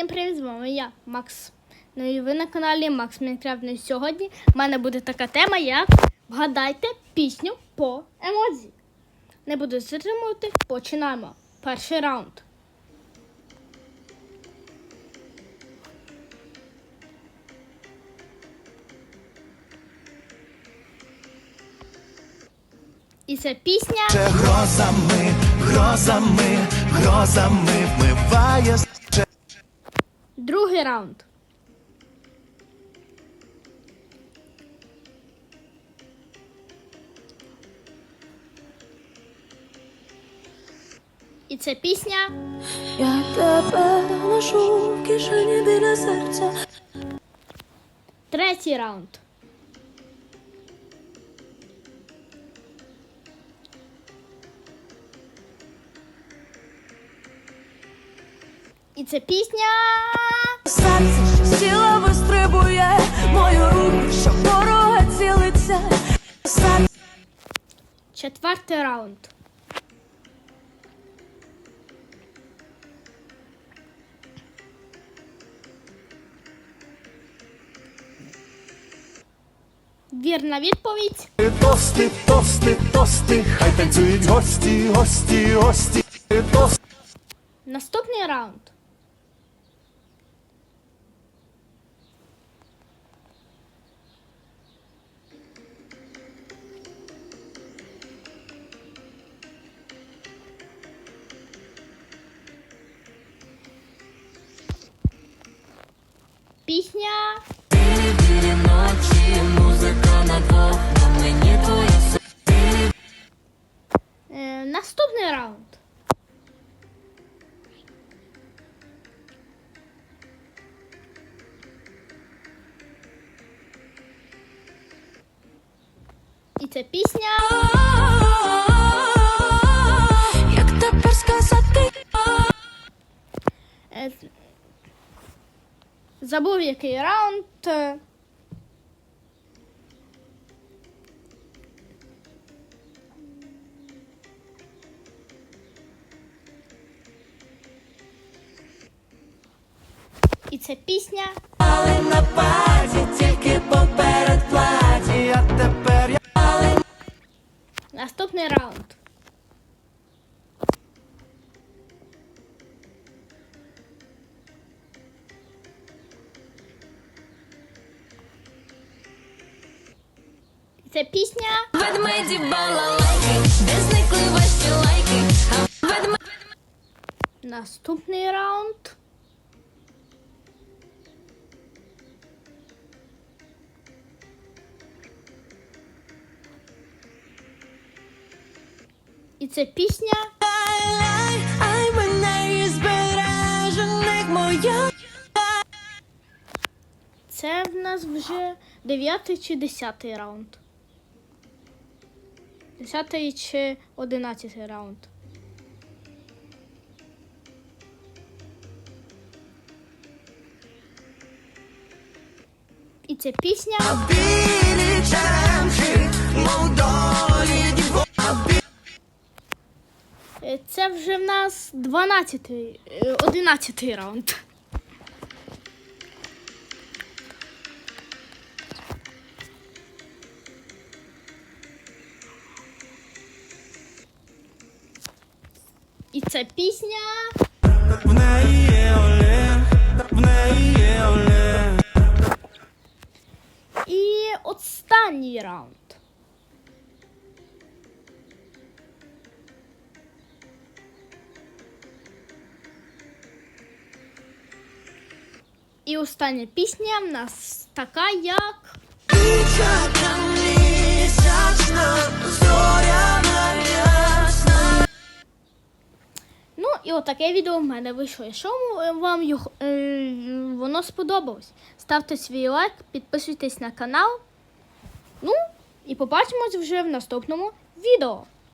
Всім привіт, з вами я, Макс. Ну і ви на каналі Макс Мінкрафт. Ну і сьогодні в мене буде така тема, як вгадайте пісню по емодзі. Не буду затримувати, починаємо. Перший раунд. І це пісня грозами, грозами, грозами вмиває другий раунд. І це пісня Я тебе ношу в кишені біля серця. третій раунд. І це пісня Серце, що сіла вистрибує, мою руку, що ворога цілиться. Серце, четвертий раунд. Вірна відповідь. тости, тости, тости, хай танцюють гості, гості, гості, тости. Наступний раунд. Пісня ночі, музика на двох, наступний раунд. І це пісня Забув який раунд. І це пісня Але на паті, тільки поперед платі. Я тепер я Наступний раунд. Це пісня Ведмеді балалайки, де зникли ваші лайки? Ведмеді Наступний раунд. І це пісня Ай, ай, мене із моя. Це в нас вже дев'ятий чи десятий раунд. Десятий чи одинадцятий раунд. І це пісня. Е, Це вже в нас 12-й, е, 11-й раунд. І це пісня. В неї є Олег, в неї є Олег. І останній раунд. І остання пісня в нас така, як. І отаке відео в мене вийшло. Якщо вам його, е, воно сподобалось, ставте свій лайк, підписуйтесь на канал. Ну, і побачимось вже в наступному відео.